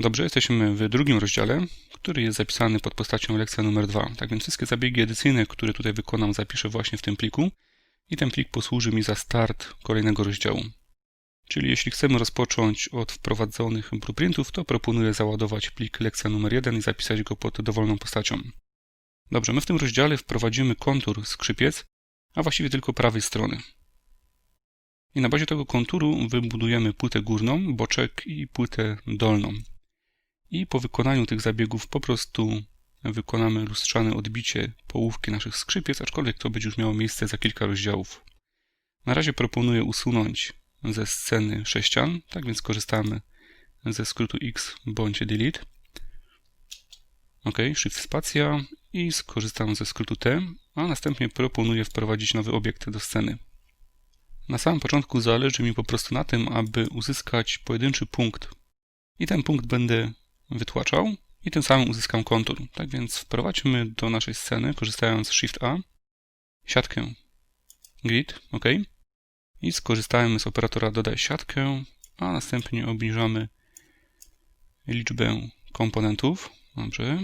Dobrze, jesteśmy w drugim rozdziale, który jest zapisany pod postacią lekcja numer 2. Tak więc wszystkie zabiegi edycyjne, które tutaj wykonam, zapiszę właśnie w tym pliku i ten plik posłuży mi za start kolejnego rozdziału. Czyli jeśli chcemy rozpocząć od wprowadzonych blueprintów, to proponuję załadować plik lekcja numer 1 i zapisać go pod dowolną postacią. Dobrze, my w tym rozdziale wprowadzimy kontur skrzypiec, a właściwie tylko prawej strony. I na bazie tego konturu wybudujemy płytę górną, boczek i płytę dolną. I po wykonaniu tych zabiegów po prostu wykonamy lustrzane odbicie połówki naszych skrzypiec, aczkolwiek to będzie już miało miejsce za kilka rozdziałów. Na razie proponuję usunąć ze sceny sześcian, tak więc korzystamy ze skrótu X bądź delete. OK, Shift spacja i skorzystam ze skrótu T, a następnie proponuję wprowadzić nowy obiekt do sceny. Na samym początku zależy mi po prostu na tym, aby uzyskać pojedynczy punkt i ten punkt będę wytłaczał i tym samym uzyskam kontur. Tak więc wprowadźmy do naszej sceny, korzystając z Shift A, siatkę grid, OK, i skorzystamy z operatora dodaj siatkę, a następnie obniżamy liczbę komponentów. Dobrze.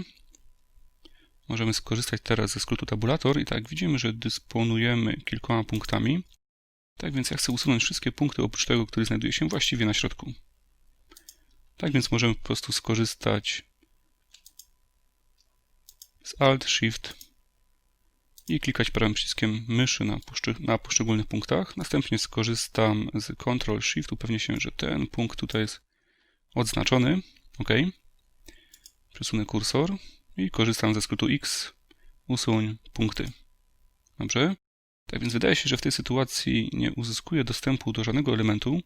Możemy skorzystać teraz ze skrótu tabulator i tak widzimy, że dysponujemy kilkoma punktami. Tak więc ja chcę usunąć wszystkie punkty oprócz tego, który znajduje się właściwie na środku. Tak więc możemy po prostu skorzystać z Alt, Shift i klikać prawym przyciskiem myszy na, na poszczególnych punktach. Następnie skorzystam z Ctrl Shift, upewnię się, że ten punkt tutaj jest odznaczony. OK. Przesunę kursor i korzystam ze skrótu X. Usuń punkty. Dobrze. Tak więc wydaje się, że w tej sytuacji nie uzyskuję dostępu do żadnego elementu,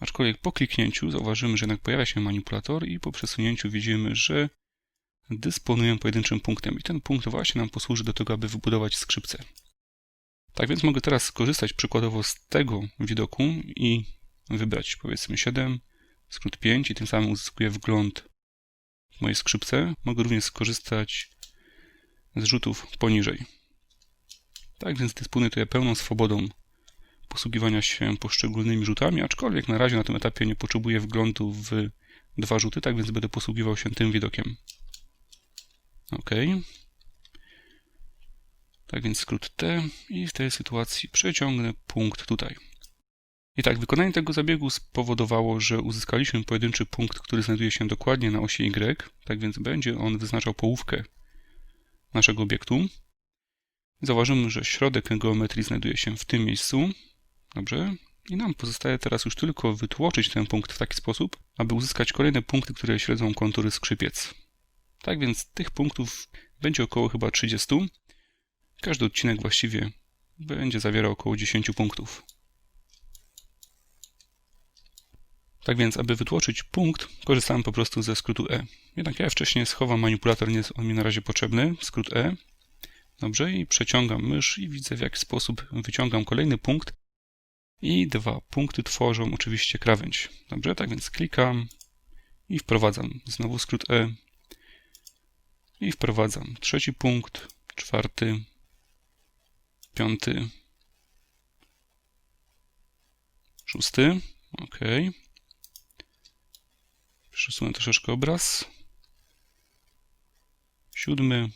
aczkolwiek po kliknięciu zauważymy, że jednak pojawia się manipulator i po przesunięciu widzimy, że dysponuję pojedynczym punktem i ten punkt właśnie nam posłuży do tego, aby wybudować skrzypce. Tak więc mogę teraz skorzystać przykładowo z tego widoku i wybrać powiedzmy 7, skrót 5 i tym samym uzyskuję wgląd w moje skrzypce. Mogę również skorzystać z rzutów poniżej. Tak więc dysponuję tutaj pełną swobodą posługiwania się poszczególnymi rzutami, aczkolwiek na razie na tym etapie nie potrzebuję wglądu w dwa rzuty, tak więc będę posługiwał się tym widokiem. OK. Tak więc skrót T i w tej sytuacji przeciągnę punkt tutaj. I tak, wykonanie tego zabiegu spowodowało, że uzyskaliśmy pojedynczy punkt, który znajduje się dokładnie na osi Y, tak więc będzie on wyznaczał połówkę naszego obiektu. Zauważymy, że środek geometrii znajduje się w tym miejscu. Dobrze. I nam pozostaje teraz już tylko wytłoczyć ten punkt w taki sposób, aby uzyskać kolejne punkty, które śledzą kontury skrzypiec. Tak więc tych punktów będzie około chyba 30. Każdy odcinek właściwie będzie zawierał około 10 punktów. Tak więc, aby wytłoczyć punkt, korzystałem po prostu ze skrótu E. Jednak ja wcześniej schowam manipulator, nie jest on mi na razie potrzebny. Skrót E. Dobrze, i przeciągam mysz i widzę w jaki sposób wyciągam kolejny punkt. I dwa punkty tworzą oczywiście krawędź. Dobrze, tak więc klikam i wprowadzam znowu skrót E. I wprowadzam trzeci punkt, czwarty, piąty, szósty. OK. Przesunę troszeczkę obraz. Siódmy,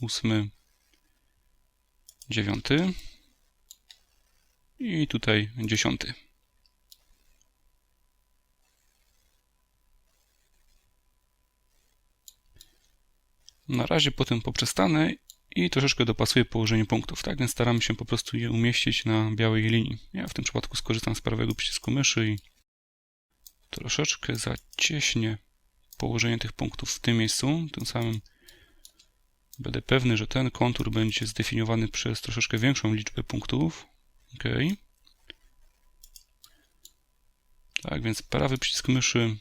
ósmy, dziewiąty i tutaj dziesiąty. Na razie potem poprzestanę i troszeczkę dopasuję położenie punktów. Tak więc staramy się po prostu je umieścić na białej linii. Ja w tym przypadku skorzystam z prawego przycisku myszy i troszeczkę zacieśnię położenie tych punktów w tym miejscu. Tym samym będę pewny, że ten kontur będzie zdefiniowany przez troszeczkę większą liczbę punktów. OK. Tak więc prawy przycisk myszy,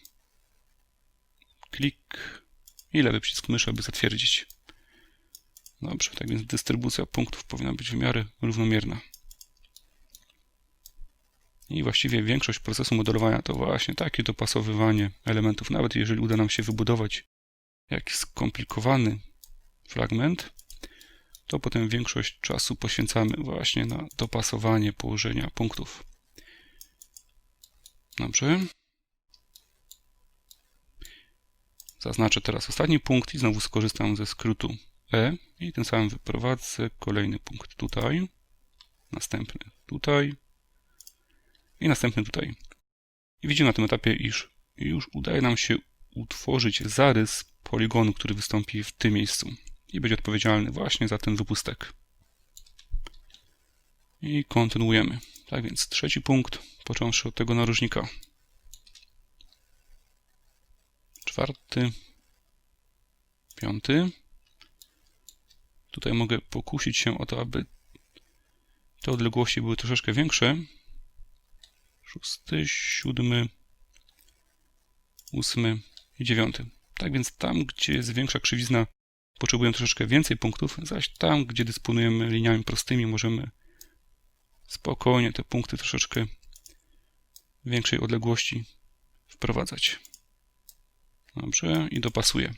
klik, i lewy przycisk myszy, aby zatwierdzić. Dobrze, tak więc dystrybucja punktów powinna być w miarę równomierna. I właściwie większość procesu modelowania to właśnie takie dopasowywanie elementów. Nawet jeżeli uda nam się wybudować jakiś skomplikowany fragment, to potem większość czasu poświęcamy właśnie na dopasowanie położenia punktów. Dobrze. Zaznaczę teraz ostatni punkt i znowu skorzystam ze skrótu E i tym samym wyprowadzę kolejny punkt tutaj, następny tutaj i następny tutaj. I widzimy na tym etapie, iż już udaje nam się utworzyć zarys poligonu, który wystąpi w tym miejscu i będzie odpowiedzialny właśnie za ten wypustek. I kontynuujemy. Tak więc trzeci punkt, począwszy od tego narożnika. Czwarty, piąty. Tutaj mogę pokusić się o to, aby te odległości były troszeczkę większe. Szósty, siódmy, ósmy i dziewiąty. Tak więc tam, gdzie jest większa krzywizna, potrzebujemy troszeczkę więcej punktów, zaś tam, gdzie dysponujemy liniami prostymi, możemy spokojnie te punkty troszeczkę większej odległości wprowadzać. Dobrze, i dopasuję.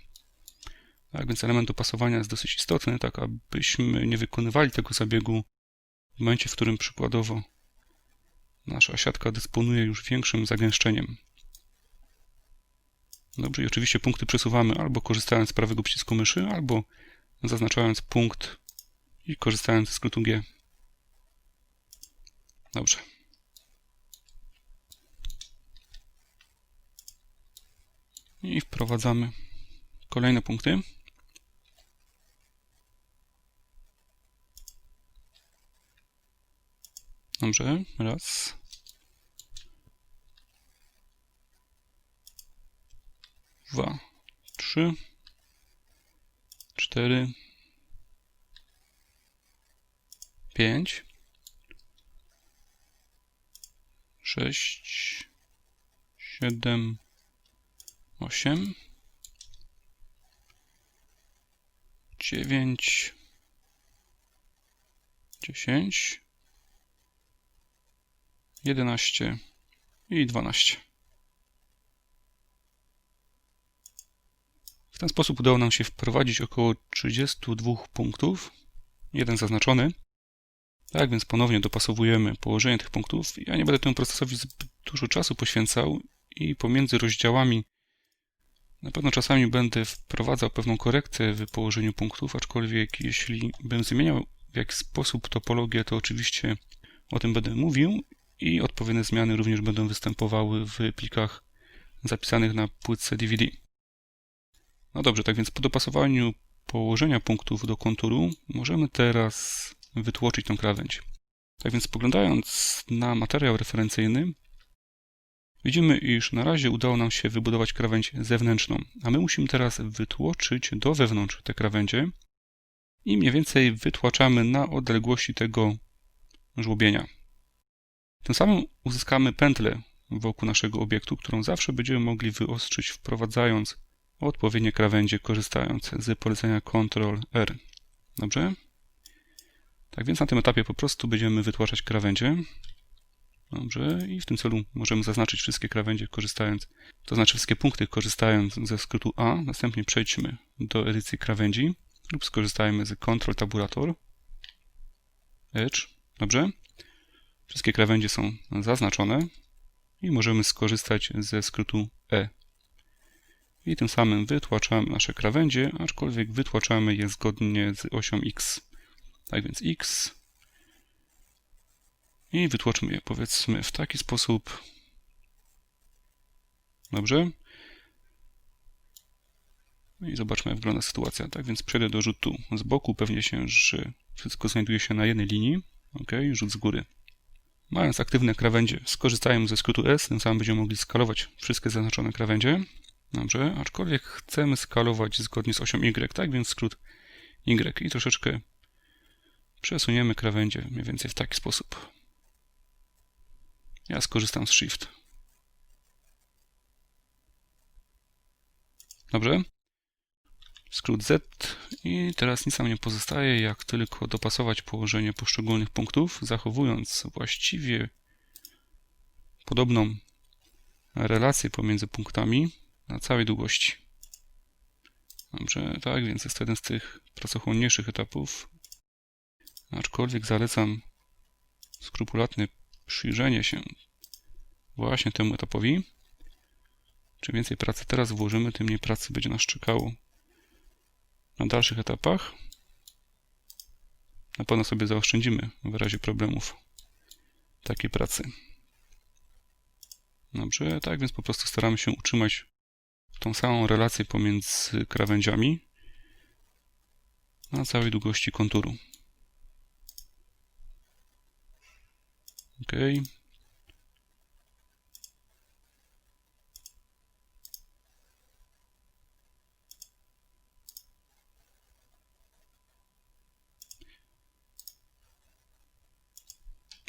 Tak więc element dopasowania jest dosyć istotny, tak abyśmy nie wykonywali tego zabiegu w momencie, w którym przykładowo nasza siatka dysponuje już większym zagęszczeniem. Dobrze, i oczywiście punkty przesuwamy albo korzystając z prawego przycisku myszy, albo zaznaczając punkt i korzystając z skrótu G. Dobrze. I wprowadzamy kolejne punkty. Dobrze, raz. Dwa, trzy, cztery, pięć, sześć, siedem, osiem, dziewięć, dziesięć, jedenaście i dwanaście. W ten sposób udało nam się wprowadzić około 32 punktów, jeden zaznaczony. Tak więc ponownie dopasowujemy położenie tych punktów. Ja nie będę temu procesowi zbyt dużo czasu poświęcał i pomiędzy rozdziałami na pewno czasami będę wprowadzał pewną korektę w położeniu punktów, aczkolwiek jeśli bym zmieniał w jakiś sposób topologię, to oczywiście o tym będę mówił i odpowiednie zmiany również będą występowały w plikach zapisanych na płytce DVD. No dobrze, tak więc po dopasowaniu położenia punktów do konturu możemy teraz wytłoczyć tą krawędź. Tak więc spoglądając na materiał referencyjny, widzimy, iż na razie udało nam się wybudować krawędź zewnętrzną, a my musimy teraz wytłoczyć do wewnątrz te krawędzie i mniej więcej wytłaczamy na odległości tego żłobienia. Tym samym uzyskamy pętlę wokół naszego obiektu, którą zawsze będziemy mogli wyostrzyć wprowadzając odpowiednie krawędzie, korzystając z polecenia Ctrl-R. Dobrze? Tak więc na tym etapie po prostu będziemy wytłaczać krawędzie. Dobrze, i w tym celu możemy zaznaczyć wszystkie krawędzie korzystając, to znaczy wszystkie punkty korzystając ze skrótu A. Następnie przejdźmy do edycji krawędzi lub skorzystajmy z Ctrl Tabulator, Edge. Dobrze? Wszystkie krawędzie są zaznaczone i możemy skorzystać ze skrótu E. I tym samym wytłaczamy nasze krawędzie, aczkolwiek wytłaczamy je zgodnie z osią X. Tak więc X i wytłoczmy je powiedzmy w taki sposób. Dobrze. I zobaczmy, jak wygląda sytuacja. Tak więc przejdę do rzutu z boku. Pewnie się, że wszystko znajduje się na jednej linii. OK, rzut z góry. Mając aktywne krawędzie, skorzystajmy ze skrótu S, tym samym będziemy mogli skalować wszystkie zaznaczone krawędzie. Dobrze, aczkolwiek chcemy skalować zgodnie z osią Y, tak więc skrót Y i troszeczkę przesuniemy krawędzie mniej więcej w taki sposób. Ja skorzystam z Shift. Dobrze. Skrót Z i teraz nic nam nie pozostaje, jak tylko dopasować położenie poszczególnych punktów, zachowując właściwie podobną relację pomiędzy punktami na całej długości. Dobrze, tak, więc jest to jeden z tych pracochłonniejszych etapów, aczkolwiek zalecam skrupulatne przyjrzenie się właśnie temu etapowi, Czym więcej pracy teraz włożymy, tym mniej pracy będzie nas czekało na dalszych etapach. Na pewno sobie zaoszczędzimy w razie problemów takiej pracy. Dobrze, tak więc po prostu staramy się utrzymać tą samą relację pomiędzy krawędziami na całej długości konturu. OK.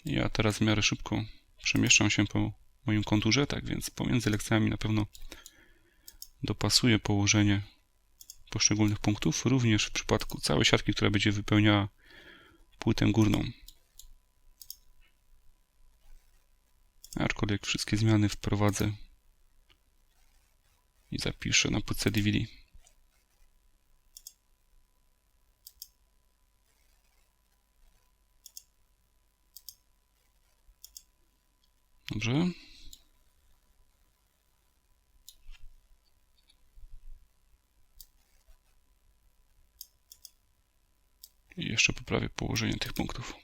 Ja teraz w miarę szybko przemieszczam się po moim konturze, tak więc pomiędzy lekcjami na pewno dopasuję położenie poszczególnych punktów, również w przypadku całej siatki, która będzie wypełniała płytę górną. Aczkolwiek wszystkie zmiany wprowadzę i zapiszę na płytce DVD. Dobrze. I jeszcze poprawię położenie tych punktów.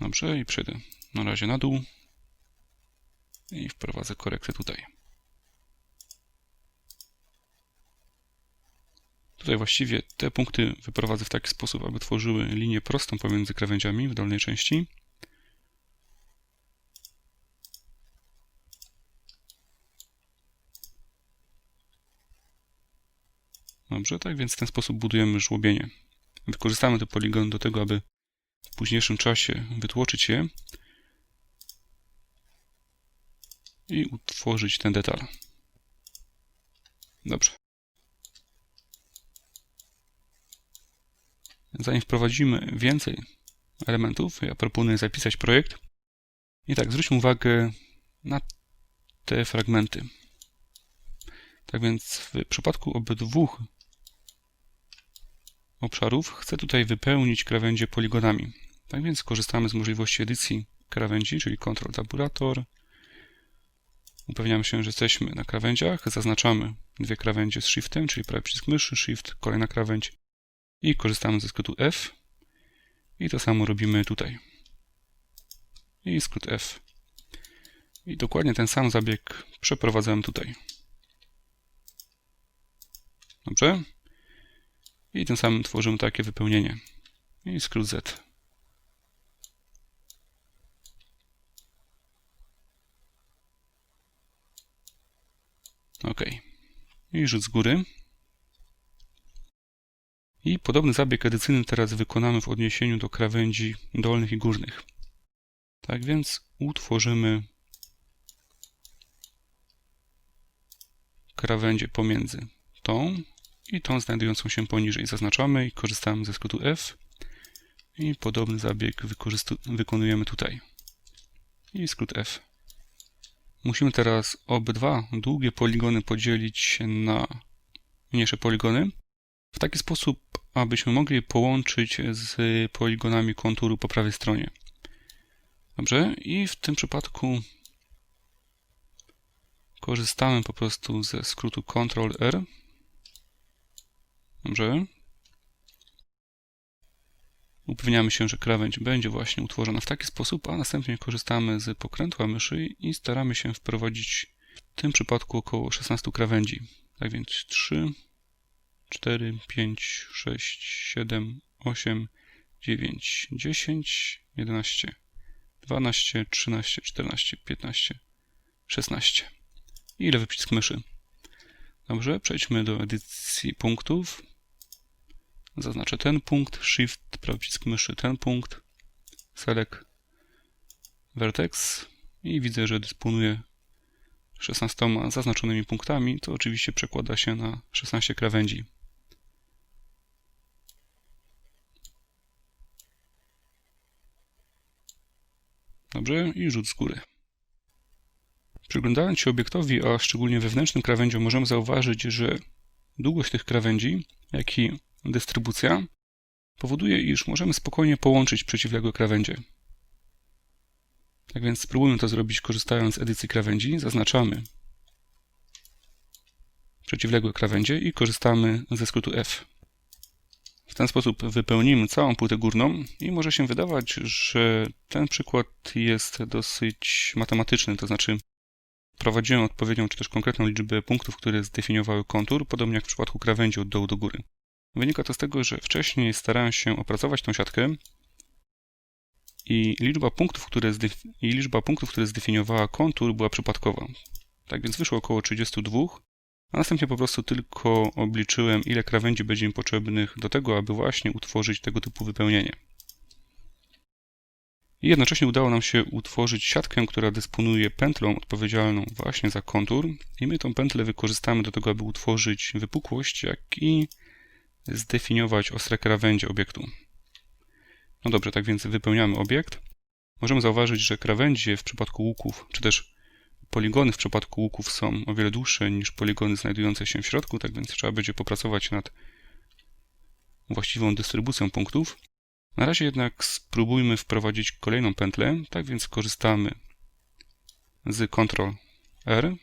Dobrze, i przejdę na razie na dół i wprowadzę korektę tutaj. Tutaj właściwie te punkty wyprowadzę w taki sposób, aby tworzyły linię prostą pomiędzy krawędziami w dolnej części. Dobrze, tak więc w ten sposób budujemy żłobienie. Wykorzystamy te poligony do tego, aby w późniejszym czasie wytłoczyć je i utworzyć ten detal. Dobrze. Zanim wprowadzimy więcej elementów, ja proponuję zapisać projekt. I tak, zwróćmy uwagę na te fragmenty. Tak więc w przypadku obydwu obszarów chcę tutaj wypełnić krawędzie poligonami. Tak więc korzystamy z możliwości edycji krawędzi, czyli Ctrl Tabulator. Upewniamy się, że jesteśmy na krawędziach. Zaznaczamy dwie krawędzie z Shiftem, czyli prawy przycisk myszy, Shift, kolejna krawędź i korzystamy ze skrótu F. I to samo robimy tutaj. I skrót F. I dokładnie ten sam zabieg przeprowadzałem tutaj. Dobrze? I tym samym tworzymy takie wypełnienie. I skrót Z. OK. I rzut z góry. I podobny zabieg edycyjny teraz wykonamy w odniesieniu do krawędzi dolnych i górnych. Tak więc utworzymy krawędzie pomiędzy tą i tą znajdującą się poniżej. Zaznaczamy i korzystamy ze skrótu F. I podobny zabieg wykonujemy tutaj. I skrót F. Musimy teraz obydwa długie poligony podzielić na mniejsze poligony w taki sposób, abyśmy mogli połączyć z poligonami konturu po prawej stronie. Dobrze, i w tym przypadku korzystamy po prostu ze skrótu Ctrl R. Dobrze. Upewniamy się, że krawędź będzie właśnie utworzona w taki sposób, a następnie korzystamy z pokrętła myszy i staramy się wprowadzić w tym przypadku około 16 krawędzi. Tak więc 3, 4, 5, 6, 7, 8, 9, 10, 11, 12, 13, 14, 15, 16. I lewy przycisk myszy. Dobrze, przejdźmy do edycji punktów. Zaznaczę ten punkt, Shift, prawy przycisk myszy, ten punkt, Select Vertex i widzę, że dysponuję 16 zaznaczonymi punktami. To oczywiście przekłada się na 16 krawędzi. Dobrze, i rzut z góry. Przyglądając się obiektowi, a szczególnie wewnętrznym krawędziom, możemy zauważyć, że długość tych krawędzi, jak i dystrybucja powoduje, iż możemy spokojnie połączyć przeciwległe krawędzie. Tak więc spróbujmy to zrobić korzystając z edycji krawędzi. Zaznaczamy przeciwległe krawędzie i korzystamy ze skrótu F. W ten sposób wypełnimy całą płytę górną i może się wydawać, że ten przykład jest dosyć matematyczny, to znaczy prowadziłem odpowiednią czy też konkretną liczbę punktów, które zdefiniowały kontur, podobnie jak w przypadku krawędzi od dołu do góry. Wynika to z tego, że wcześniej starałem się opracować tą siatkę i liczba punktów, które, i liczba punktów, które zdefiniowała kontur była przypadkowa. Tak więc wyszło około 32, a następnie po prostu tylko obliczyłem, ile krawędzi będzie mi potrzebnych do tego, aby właśnie utworzyć tego typu wypełnienie. I jednocześnie udało nam się utworzyć siatkę, która dysponuje pętlą odpowiedzialną właśnie za kontur i my tą pętlę wykorzystamy do tego, aby utworzyć wypukłość, jak i zdefiniować ostre krawędzie obiektu. No dobrze, tak więc wypełniamy obiekt. Możemy zauważyć, że krawędzie w przypadku łuków, czy też poligony w przypadku łuków są o wiele dłuższe niż poligony znajdujące się w środku, tak więc trzeba będzie popracować nad właściwą dystrybucją punktów. Na razie jednak spróbujmy wprowadzić kolejną pętlę, tak więc korzystamy z Ctrl R.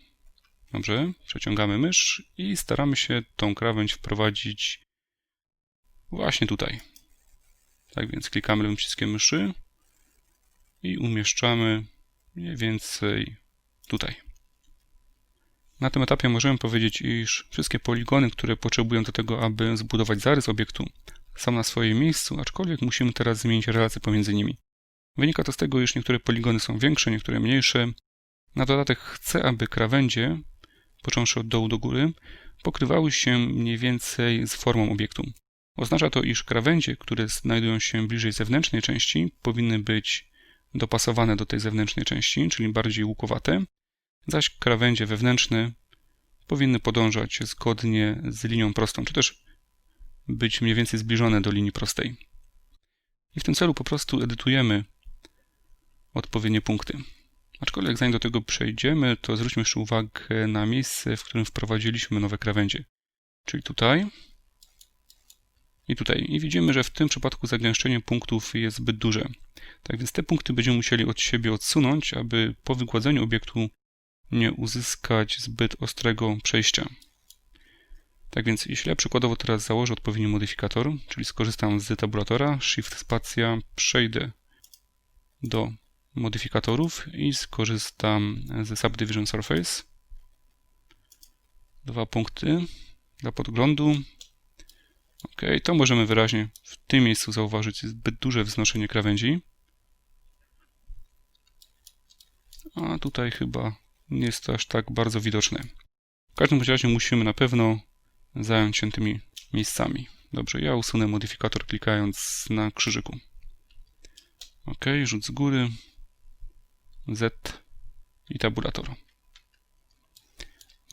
Dobrze, przeciągamy mysz i staramy się tą krawędź wprowadzić właśnie tutaj. Tak więc klikamy lewym przyciskiem myszy i umieszczamy mniej więcej tutaj. Na tym etapie możemy powiedzieć, iż wszystkie poligony, które potrzebują do tego, aby zbudować zarys obiektu, są na swoim miejscu, aczkolwiek musimy teraz zmienić relacje pomiędzy nimi. Wynika to z tego, iż niektóre poligony są większe, niektóre mniejsze. Na dodatek chcę, aby krawędzie, począwszy od dołu do góry, pokrywały się mniej więcej z formą obiektu. Oznacza to, iż krawędzie, które znajdują się bliżej zewnętrznej części, powinny być dopasowane do tej zewnętrznej części, czyli bardziej łukowate, zaś krawędzie wewnętrzne powinny podążać zgodnie z linią prostą, czy też być mniej więcej zbliżone do linii prostej. I w tym celu po prostu edytujemy odpowiednie punkty. Aczkolwiek zanim do tego przejdziemy, to zwróćmy jeszcze uwagę na miejsce, w którym wprowadziliśmy nowe krawędzie. Czyli tutaj i tutaj. I widzimy, że w tym przypadku zagęszczenie punktów jest zbyt duże. Tak więc te punkty będziemy musieli od siebie odsunąć, aby po wygładzeniu obiektu nie uzyskać zbyt ostrego przejścia. Tak więc jeśli ja przykładowo teraz założę odpowiedni modyfikator, czyli skorzystam z tabulatora, Shift spacja, przejdę do modyfikatorów i skorzystam ze Subdivision Surface. Dwa punkty dla podglądu. Ok, to możemy wyraźnie w tym miejscu zauważyć zbyt duże wznoszenie krawędzi. A tutaj chyba nie jest to aż tak bardzo widoczne. W każdym razie musimy na pewno zająć się tymi miejscami. Dobrze, ja usunę modyfikator klikając na krzyżyku. OK, rzut z góry, Z i tabulator.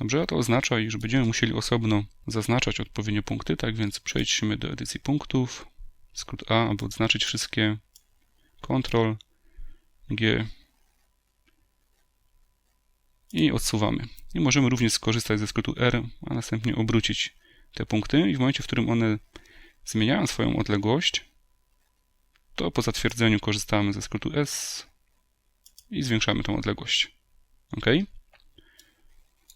Dobrze, to oznacza, iż będziemy musieli osobno zaznaczać odpowiednie punkty, tak więc przejdźmy do edycji punktów, skrót A, aby odznaczyć wszystkie, Ctrl, G i odsuwamy. I możemy również skorzystać ze skrótu R, a następnie obrócić te punkty i w momencie, w którym one zmieniają swoją odległość, to po zatwierdzeniu korzystamy ze skrótu S i zwiększamy tą odległość. OK?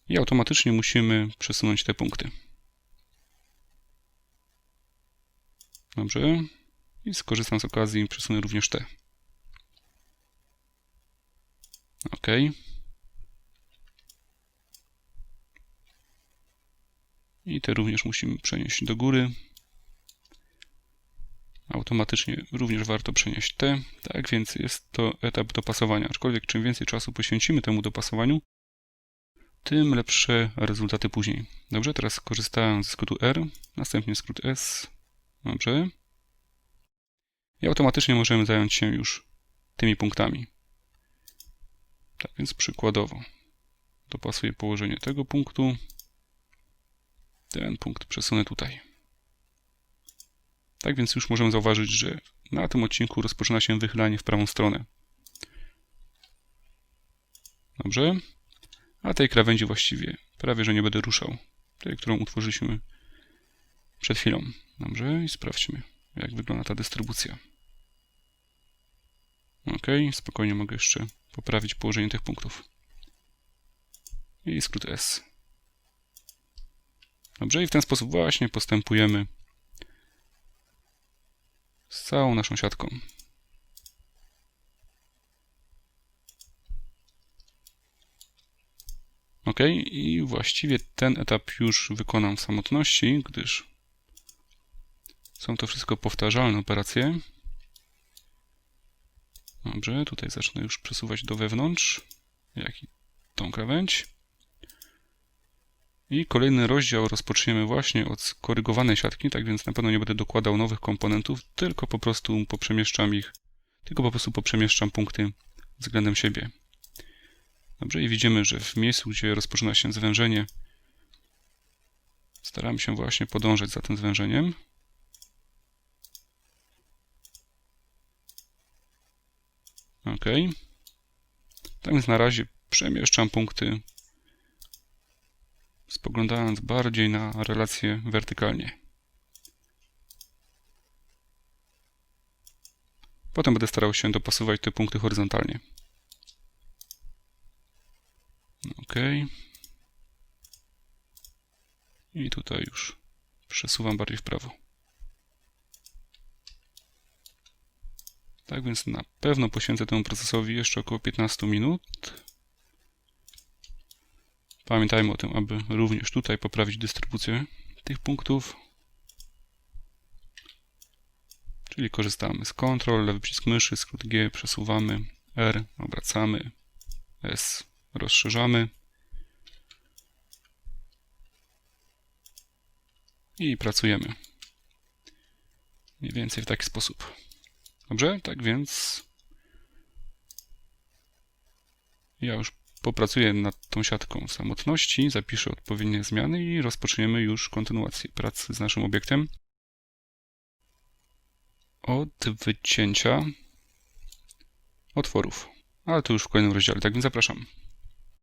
I automatycznie musimy przesunąć te punkty. Dobrze. I skorzystam z okazji i przesunę również te. OK. I te również musimy przenieść do góry. Automatycznie również warto przenieść te. Tak więc jest to etap dopasowania. Aczkolwiek czym więcej czasu poświęcimy temu dopasowaniu, tym lepsze rezultaty później. Dobrze, teraz korzystałem ze skrótu R, następnie skrót S. Dobrze. I automatycznie możemy zająć się już tymi punktami. Tak więc przykładowo dopasuję położenie tego punktu. Ten punkt przesunę tutaj. Tak więc już możemy zauważyć, że na tym odcinku rozpoczyna się wychylanie w prawą stronę. Dobrze. A tej krawędzi właściwie prawie, że nie będę ruszał. Tej, którą utworzyliśmy przed chwilą. Dobrze, i sprawdźmy. jak wygląda ta dystrybucja. Ok, spokojnie mogę jeszcze poprawić położenie tych punktów. I skrót S. Dobrze, i w ten sposób właśnie postępujemy z całą naszą siatką. Ok, i właściwie ten etap już wykonam w samotności, gdyż są to wszystko powtarzalne operacje. Dobrze, tutaj zacznę już przesuwać do wewnątrz, jak i tą krawędź. I kolejny rozdział rozpoczniemy właśnie od skorygowanej siatki, tak więc na pewno nie będę dokładał nowych komponentów, tylko po prostu poprzemieszczam ich, tylko po prostu poprzemieszczam punkty względem siebie. Dobrze, i widzimy, że w miejscu, gdzie rozpoczyna się zwężenie, staramy się właśnie podążać za tym zwężeniem. OK. Tak więc na razie przemieszczam punkty, spoglądając bardziej na relacje wertykalnie. Potem będę starał się dopasować te punkty horyzontalnie. OK. I tutaj już przesuwam bardziej w prawo. Tak więc na pewno poświęcę temu procesowi jeszcze około 15 minut. Pamiętajmy o tym, aby również tutaj poprawić dystrybucję tych punktów. Czyli korzystamy z Ctrl, lewy przycisk myszy, skrót G, przesuwamy, R, obracamy, S, rozszerzamy. I pracujemy. Mniej więcej w taki sposób. Dobrze? Tak więc ja już popracuję nad tą siatką samotności, zapiszę odpowiednie zmiany i rozpoczniemy już kontynuację pracy z naszym obiektem. Od wycięcia otworów. Ale to już w kolejnym rozdziale, tak więc zapraszam.